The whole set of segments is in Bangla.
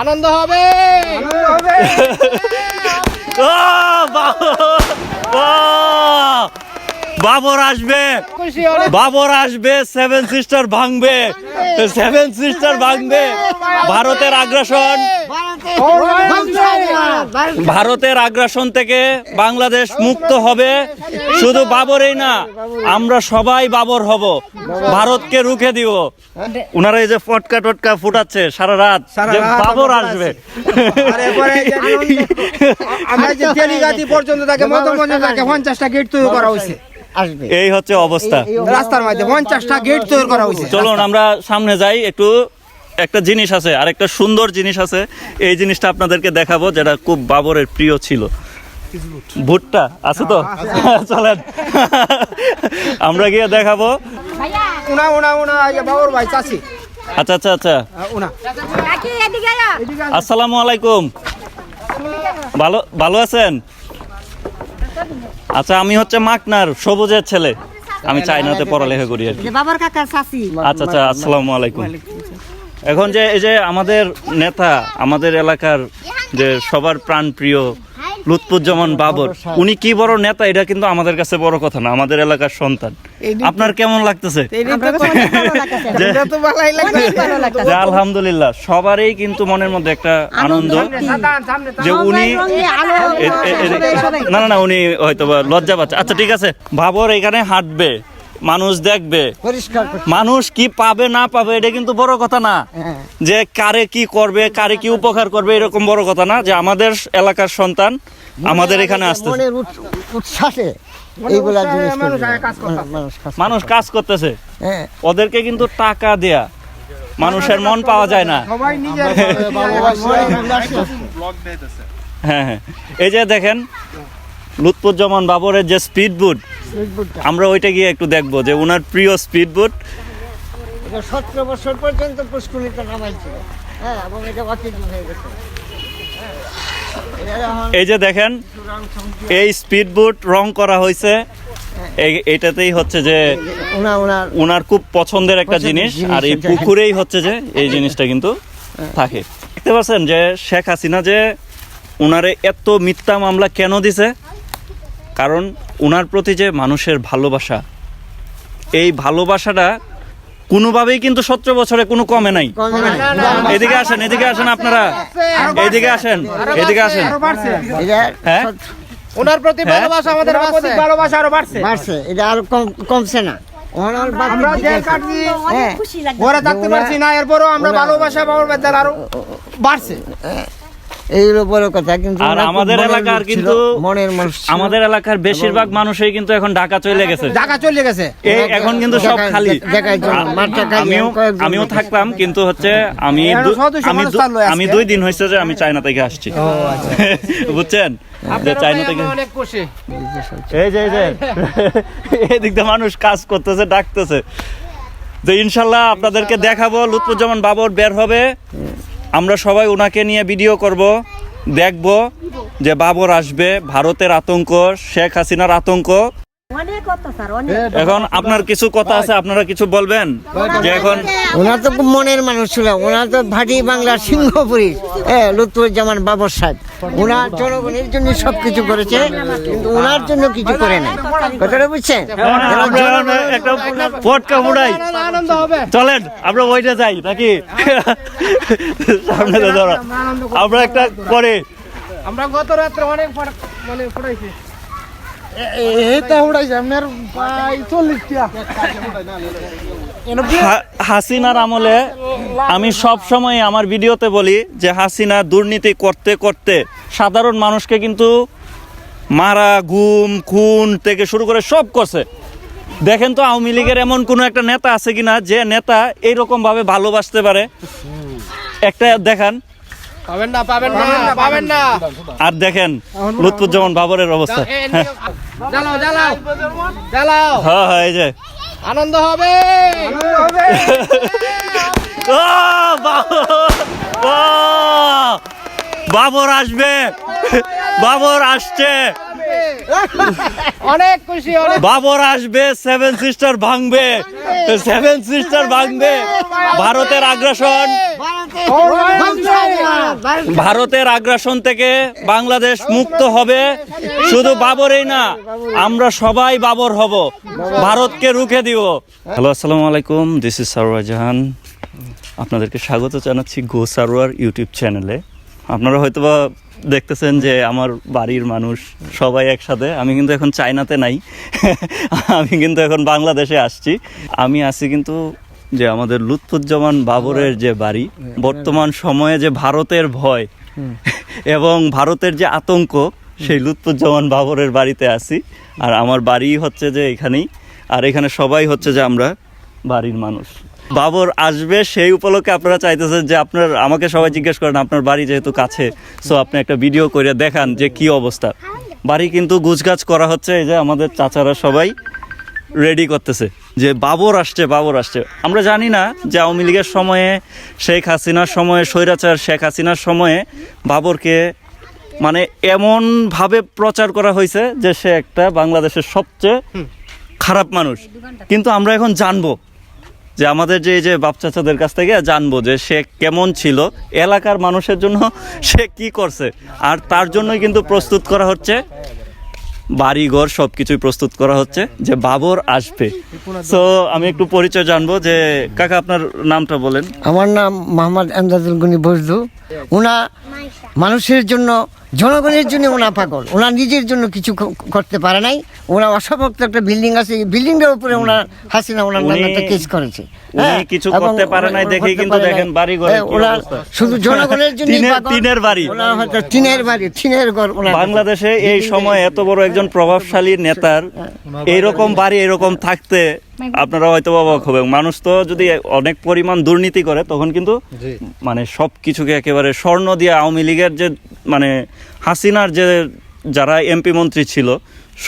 আনন্দ হবে। আনন্দ বা- ও, বাবর আসবে। বাবর আসবে সেভেন সিস্টার ভাঙবে। সেভেন সিস্টার ভাঙবে। ভারতের আগ্রাসন। ভারতের আগ্রাসন থেকে বাংলাদেশ মুক্ত হবে। শুধু বাবরেই না আমরা সবাই বাবর হব। ভারতকে রুখে দিব। ওনারা এই যে ফটকা টটকা ফুটাচ্ছে সারা রাত সারা রাত বাবর আসবে। আমরা যে তেলিগাতি পর্যন্ত তাকে পর্যন্ত তাকে পঞ্চাশটা গেট তৈরি করা হয়েছে। আসবে। এই হচ্ছে অবস্থা। রাস্তার মধ্যে পঞ্চাশটা গেট তৈরি করা হয়েছে। চলুন আমরা সামনে যাই একটু একটা জিনিস আছে আর একটা সুন্দর জিনিস আছে। এই জিনিসটা আপনাদেরকে দেখাবো যেটা খুব বাবরের প্রিয় ছিল। ভুট্টা আছে তো? চলেন। আমরা গিয়ে দেখাবো। উনা উনা উনা এই ভাই চাচি। আচ্ছা আচ্ছা আচ্ছা। আয়। আসসালামু আলাইকুম। ভালো ভালো আছেন? আচ্ছা আমি হচ্ছে মাকনার সবুজের ছেলে। আমি চাইনাতে পড়ালেখা করি আর কি। বাবার আচ্ছা আচ্ছা আসসালামু আলাইকুম। এখন যে এই যে আমাদের নেতা আমাদের এলাকার যে সবার প্রাণ প্রিয় লুৎফুজ্জামান বাবর উনি কি বড় নেতা? এটা কিন্তু আমাদের কাছে বড় কথা না আমাদের এলাকার সন্তান। আপনার কেমন লাগতেছে? আলহামদুলিল্লাহ সবারই কিন্তু মনের মধ্যে একটা আনন্দ যে উনি না না উনি হয়তো লজ্জা পাচ্ছে। আচ্ছা ঠিক আছে। বাবর এখানে হাঁটবে। মানুষ দেখবে। মানুষ কি পাবে না পাবে এটা কিন্তু বড় কথা না। হ্যাঁ। যে কারে কি করবে কারে কি উপকার করবে এরকম বড় কথা না। যে আমাদের এলাকার সন্তান আমাদের এখানে মানুষ কাজ। মানুষ কাজ মানুষ কাজ করতেছে। হ্যাঁ। ওদেরকে কিন্তু টাকা দেয়া। মানুষের মন পাওয়া যায় না। হ্যাঁ হ্যাঁ। এই যে দেখেন লুৎফুজ্জামান বাবরের যে স্পিড বুট আমরা ওইটা গিয়ে একটু দেখব যে ওনার প্রিয় স্পিড বুট সতেরো বছর পর্যন্ত পুষ্কুলিত নামাইছিল। হ্যাঁ এবং এটা হয়ে গেছে। হ্যাঁ। এই যে দেখেন এই স্পিড বুট রং করা হয়েছে। এই- এইটাতেই হচ্ছে যে ওনার খুব পছন্দের একটা জিনিস। জিনিস আর এই পুকুরেই হচ্ছে যে এই জিনিসটা কিন্তু থাকে। দেখতে পাচ্ছেন যে শেখ হাসিনা যে ওনারে এত মিথ্যা মামলা কেন দিছে? কারণ ওনার প্রতি যে মানুষের ভালোবাসা এই ভালোবাসাটা কোনোভাবেই কিন্তু সতেরো বছরে কোনো কমে নাই। এদিকে আসেন এদিকে আসেন আপনারা। এদিকে আসেন এদিকে আসেন। আরও বাড়ছে। এটা হ্যাঁ? ওনার প্রতি হ্যাঁ? ভালোবাসা আমাদের প্রতি ভালোবাসা আরও বাড়ছে। বাড়ছে। এটা আর কমছে না। আমরা জেল কাটছি হ্যাঁ। ঘরে থাকতে পারছি না এরপরও আমরা ভালোবাসা বাচ্চার আরও বাড়ছে। এইগুলো বড় কথা কিন্তু আর আমাদের এলাকার কিন্তু মনের মানুষ আমাদের এলাকার বেশিরভাগ মানুষই কিন্তু এখন ঢাকা চলে গেছে। ঢাকা চলে গেছে। এই এখন কিন্তু সব খালি। আমিও আমিও থাকলাম কিন্তু হচ্ছে আমি আমি। আমি দুই দিন হয়েছে যে আমি চায়না থেকে আসছি। বুঝছেন? চায়না থেকে এই যে এই যে এদিক দিয়ে মানুষ কাজ করতেছে ডাকতেছে। যে ইনশাল্লাহ আপনাদেরকে দেখাবো লুৎফুজ্জামান বাবর বের হবে। আমরা সবাই ওনাকে নিয়ে ভিডিও করব, দেখব যে বাবর আসবে, ভারতের আতঙ্ক, শেখ হাসিনার আতঙ্ক এখন আপনার কিছু কথা আছে আপনারা কিছু বলবেন? যে এখন ওনার তো মনের মানুষ ছিল। ওনার তো ভাটি বাংলার সিংহপুরী। হ্যাঁ লুৎফুজ্জামান বাবর সাহেব। ওনার জনগণের জন্য সব কিছু করেছে কিন্তু ওনার জন্য কিছু করে নাই। কথাটা বুঝছেন? আমরা একটা পটকা আনন্দ হবে চলেন আমরা ওইটা যাই নাকি? সামনে ধরো। আমরা একটা করে আমরা গত রাত্রে অনেক মানে ফুটাইছি। হাসিনার আমলে আমি সব সময় আমার ভিডিওতে বলি যে হাসিনা দুর্নীতি করতে করতে সাধারণ মানুষকে কিন্তু মারা গুম খুন থেকে শুরু করে সব করছে। দেখেন তো আওয়ামী লীগের এমন কোনো একটা নেতা আছে কিনা যে নেতা এইরকম ভাবে ভালোবাসতে পারে? একটা দেখান। পাবেন না পাবেন না পাবেন না। আর দেখেন লুৎফুজ্জামান বাবরের অবস্থা। জ্বালাও জ্বালাও। জ্বালাও। হ্যাঁ হ্যাঁ এই যে। আনন্দ হবে। ও, বা- ও, বাবর আসবে। বাবর আসছে। অনেক খুশি অনেক বাবর আসবে সেভেন সিস্টার ভাঙবে। সেভেন সিস্টার ভাঙবে। ভারতের আগ্রাসন। ভারতের আগ্রাসন থেকে বাংলাদেশ মুক্ত হবে। শুধু বাবরেই না আমরা সবাই বাবর হব। ভারতকে রুখে দিব। হ্যালো আসসালামু আলাইকুম। দিস ইজ সারোয়ার জাহান আপনাদেরকে স্বাগত জানাচ্ছি গো সারোয়ার ইউটিউব চ্যানেলে। আপনারা হয়তোবা দেখতেছেন যে আমার বাড়ির মানুষ সবাই একসাথে। আমি কিন্তু এখন চায়নাতে নাই। আমি কিন্তু এখন বাংলাদেশে আসছি। আমি আছি কিন্তু যে আমাদের লুৎফুজ্জামান বাবরের যে বাড়ি। বর্তমান সময়ে যে ভারতের ভয় এবং ভারতের যে আতঙ্ক, সেই লুৎফুজ্জামান বাবরের বাড়িতে আছি। আর আমার বাড়ি হচ্ছে যে এখানেই। আর এখানে সবাই হচ্ছে যে আমরা বাড়ির মানুষ। বাবর আসবে সেই উপলক্ষে আপনারা চাইতেছেন যে আপনার আমাকে সবাই জিজ্ঞেস করেন আপনার বাড়ি যেহেতু কাছে সো আপনি একটা ভিডিও করে দেখান যে কি অবস্থা। বাড়ি কিন্তু গুছগাছ করা হচ্ছে এই যে আমাদের চাচারা সবাই রেডি করতেছে। যে বাবর আসছে বাবর আসছে। আমরা জানি না যে আওয়ামী লীগের সময়ে শেখ হাসিনার সময়ে স্বৈরাচার শেখ হাসিনার সময়ে বাবরকে মানে এমনভাবে প্রচার করা হয়েছে যে সে একটা বাংলাদেশের সবচেয়ে খারাপ মানুষ। কিন্তু আমরা এখন জানব যে আমাদের যে এই যে বাপ চাচাদের কাছ থেকে জানব যে সে কেমন ছিল, এলাকার মানুষের জন্য সে কি করছে। আর তার জন্যই কিন্তু প্রস্তুত করা হচ্ছে। বাড়িঘর সব কিছুই প্রস্তুত করা হচ্ছে যে বাবর আসবে। সো আমি একটু পরিচয় জানব যে কাকা, আপনার নামটা বলেন। আমার নাম মোহাম্মদ আমদাদুল গনি বজদু ওনা মানুষের জন্য জনগণের জন্য ওনা পাগল। ওনা নিজের জন্য কিছু করতে পারে নাই। ওনা অসভক্ত একটা বিল্ডিং আছে বিল্ডিংটার উপরে ওনার হাসিনা ওনার নামে একটা কেস করেছে। হ্যাঁ, কিছু করতে পারে নাই দেখেই কিন্তু দেখেন বাড়িঘরের হ্যাঁ, কি ওনার শুধু জনগণের জন্য টিনের- বাড়ি। ওনার হয়তো টিনের বাড়ি টিনের ঘর ওনার বাংলাদেশে এই সময় এত বড় একজন প্রভাবশালী নেতার এইরকম বাড়ি এরকম থাকতে আপনারা হয়তো অবাক হবেন। মানুষ তো যদি অনেক পরিমাণ দুর্নীতি করে তখন কিন্তু মানে সব কিছুকে একেবারে স্বর্ণ দিয়ে আওয়ামী লীগের যে মানে হাসিনার যে যারা এমপি মন্ত্রী ছিল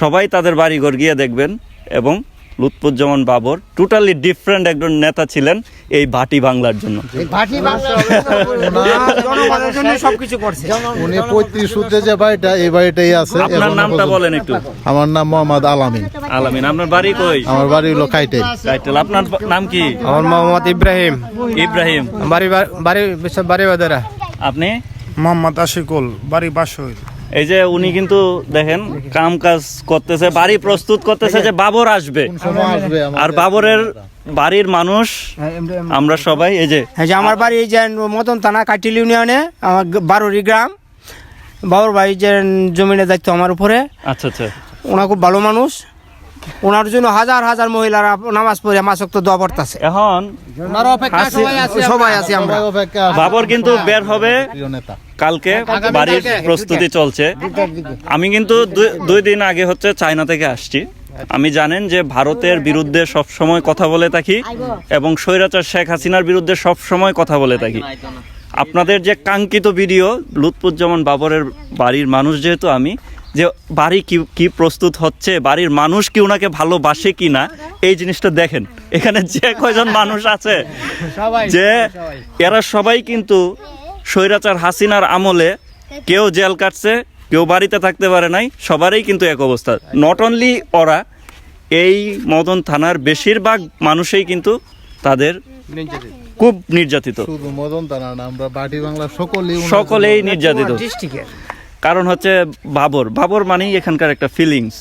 সবাই তাদের বাড়িঘর গিয়ে দেখবেন এবং লুৎফুজ্জামান বাবর টোটালি ডিফারেন্ট একজন নেতা ছিলেন এই ভাটি বাংলার জন্য। ভাটি বাংলার জন্য সবকিছু করছে। উনি পঁয়ত্রিশ সূত্রে যে বাড়িটা এই বাড়িটাই আছে। আপনার নামটা বলেন একটু। আমার নাম মোহাম্মদ আলামিন। আলামিন আপনার বাড়ি কই? আমার বাড়ি হলো খাইটেল টাইটেল আপনার নাম কি? আমার মোহাম্মদ ইব্রাহিম। ইব্রাহিম। বাড়ি বাড়ি বাড়ি বাদারা আপনি? মোহাম্মদ আশিকুল বাড়ি বাসই এই যে উনি কিন্তু দেখেন কাম কাজ করতেছে বাড়ি প্রস্তুত করতেছে যে বাবর আসবে। আর বাবরের বাড়ির মানুষ আমরা সবাই এই যে এই যে আমার বাড়ি এই যে মতন থানা কাটিল ইউনিয়নে আমার বারোরি গ্রাম। বাবর ভাই যে জমিনে দায়িত্ব আমার উপরে। আচ্ছা আচ্ছা। ওনা খুব ভালো মানুষ। ওনার জন্য হাজার হাজার মহিলারা নামাজ পড়ে মাসক তো দোয়া পড়তেছে। এখন সবাই আছি আমরা। বাবর কিন্তু বের হবে কালকে বাড়ির প্রস্তুতি চলছে। আমি কিন্তু দুই- দুই দিন আগে হচ্ছে চায়না থেকে আসছি। আমি জানেন যে ভারতের বিরুদ্ধে সব সময় কথা বলে থাকি এবং স্বৈরাচার শেখ হাসিনার বিরুদ্ধে সব সময় কথা বলে থাকি। আপনাদের যে কাঙ্ক্ষিত ভিডিও লুৎফুজ্জামান বাবরের বাড়ির মানুষ যেহেতু আমি যে বাড়ি কি কি প্রস্তুত হচ্ছে বাড়ির মানুষ কি ওনাকে ভালোবাসে কি না এই জিনিসটা দেখেন। এখানে যে কয়জন মানুষ আছে যে এরা সবাই কিন্তু স্বৈরাচার হাসিনার আমলে কেউ জেল কাটছে কেউ বাড়িতে থাকতে পারে নাই সবারই কিন্তু এক অবস্থা। নট অনলি ওরা এই মদন থানার বেশিরভাগ মানুষই কিন্তু তাদের খুব নির্যাতিত। শুধু মদন তারা না আমরা বাটি বাংলা সকলেই সকলেই নির্যাতিত। ডিস্ট্রিক্টের। কারণ হচ্ছে বাবর। বাবর মানেই এখানকার একটা ফিলিংস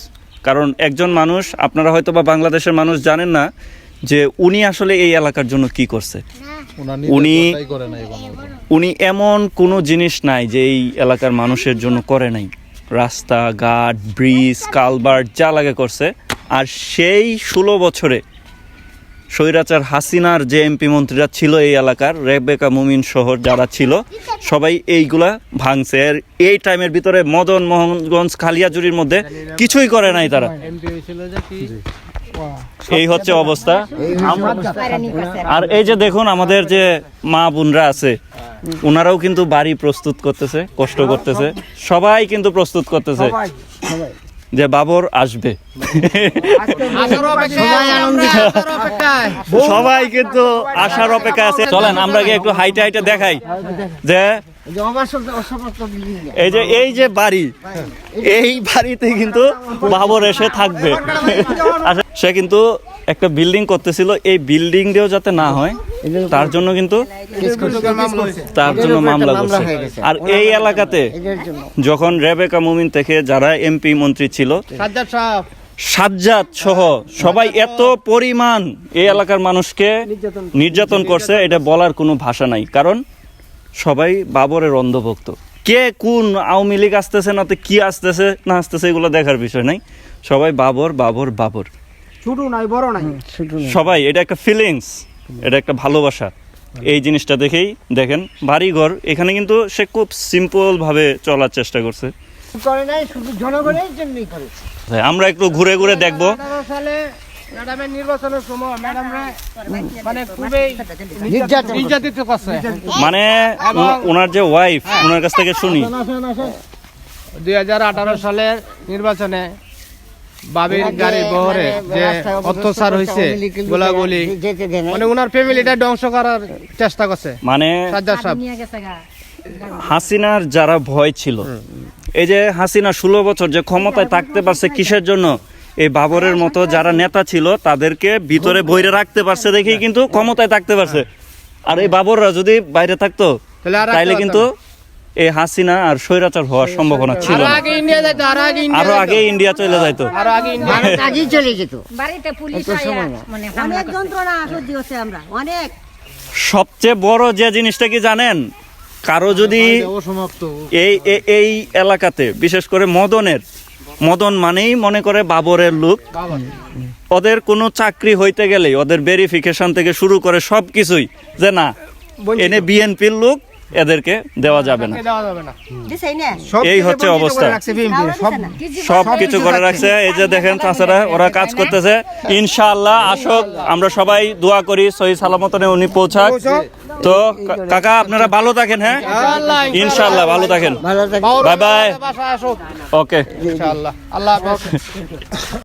কারণ একজন মানুষ আপনারা হয়তো বা বাংলাদেশের মানুষ জানেন না যে উনি আসলে এই এলাকার জন্য কি করছে। উনি-। উনি এমন কোনো জিনিস নাই যে এই এলাকার মানুষের জন্য করে নাই। রাস্তা ঘাট ব্রিজ কালভার্ট যা লাগে করছে। আর সেই ষোলো বছরে স্বৈরাচার হাসিনার যে এমপি মন্ত্রীরা ছিল এই এলাকার, রেবেকা মুমিন শহর যারা ছিল, সবাই এইগুলা ভাঙছে। আর এই টাইমের ভিতরে মদন মোহনগঞ্জ খালিয়াজুরির মধ্যে কিছুই করে নাই তারা। এই হচ্ছে অবস্থা। আর এই যে দেখুন, আমাদের যে মা বোনরা আছে ওনারাও কিন্তু বাড়ি প্রস্তুত করতেছে, কষ্ট করতেছে, সবাই কিন্তু প্রস্তুত করতেছে। যে বাবর আসবে। সবাই কিন্তু আসার অপেক্ষা আছে। চলেন আমরা গিয়ে একটু হাইটে হাইটে দেখাই যে এই যে এই যে বাড়ি এই বাড়িতে কিন্তু বাবর এসে থাকবে। আচ্ছা, সে কিন্তু একটা বিল্ডিং করতেছিল এই বিল্ডিং দিয়েও যাতে না হয় তার জন্য কিন্তু তার জন্য মামলা করছে। আর এই এলাকাতে যখন রেবেকা মুমিন থেকে যারা এমপি মন্ত্রী ছিল সাজ্জাদ সহ সবাই এত পরিমাণ এই এলাকার মানুষকে নির্যাতন করছে এটা বলার কোনো ভাষা নাই। কারণ সবাই বাবরের অন্ধভক্ত। কে কোন আওয়ামী লীগ আসতেছে না তো কি আসতেছে না আসতেছে এগুলো দেখার বিষয় নাই। সবাই বাবর বাবর বাবর। ছোট নাই বড় নাই। সবাই এটা একটা ফিলিংস এটা একটা ভালোবাসা। এই জিনিসটা দেখেই দেখেন বাড়ি ঘর। এখানে কিন্তু সে খুব সিম্পল ভাবে চলার চেষ্টা করছে। করে নাই শুধু জনগণের জন্যই করেছে আমরা একটু ঘুরে ঘুরে দেখব। ম্যাডামের নির্বাচনের সময় ম্যাডামরা মানে খুবই নির্যাতিত করছে। মানে ওনার যে ওয়াইফ ওনার কাছ থেকে শুনি। দুই হাজার আঠারো সালের নির্বাচনে বাবির গাড়ি বহরে যে রাস্তায় অত্যাচার হয়েছে গোলাগুলি। মানে ওনার ফ্যামিলিটা ধ্বংস করার চেষ্টা করছে। মানে হাসিনার যারা ভয় ছিল এই যে হাসিনা ষোলো বছর যে ক্ষমতায় থাকতে পারছে কিসের জন্য? এই বাবরের মতো যারা নেতা ছিল তাদেরকে ভিতরে বইরে রাখতে পারছে দেখেই কিন্তু ক্ষমতায় থাকতে পারছে। আর এই বাবররা যদি বাইরে থাকতো তাহলে তাইলে কিন্তু এই হাসিনা আর স্বৈরাচার হওয়ার সম্ভাবনা ছিল আরও আগে ইন্ডিয়া যাইতো আরও আগে ইন্ডিয়া আরও আগে ইন্ডিয়া চলে যাইতো। আগে ইন্ডিয়া ভারত আগেই চলে যেত। বাড়িতে পুলিশ এত সময় না। মানে অনেক যন্ত্রণা সহ্য আমরা অনেক। সবচেয়ে বড় যে জিনিসটা কি জানেন? কারও যদি এই এই এলাকাতে বিশেষ করে মদনের মদন মানেই মনে করে বাবরের লোক। ওদের কোনো চাকরি হইতে গেলে ওদের ভেরিফিকেশন থেকে শুরু করে সব কিছুই যে না এনে বিএনপির লোক এদেরকে দেওয়া যাবে না। দেওয়া যাবে না। দিছেই না। সব এই হচ্ছে অবস্থা। সব সব কিছু করে রাখছে। এই যে দেখেন তাছাড়া ওরা কাজ করতেছে। ইনশাআল্লাহ আসক আমরা সবাই দোয়া করি সহি সালামতনে উনি পৌঁছাক। তো কাকা আপনারা ভালো থাকেন হ্যাঁ? ইনশাআল্লাহ ভালো থাকেন। Bye bye. ওকে। ইনশাআল্লাহ। আল্লাহ হাফেজ।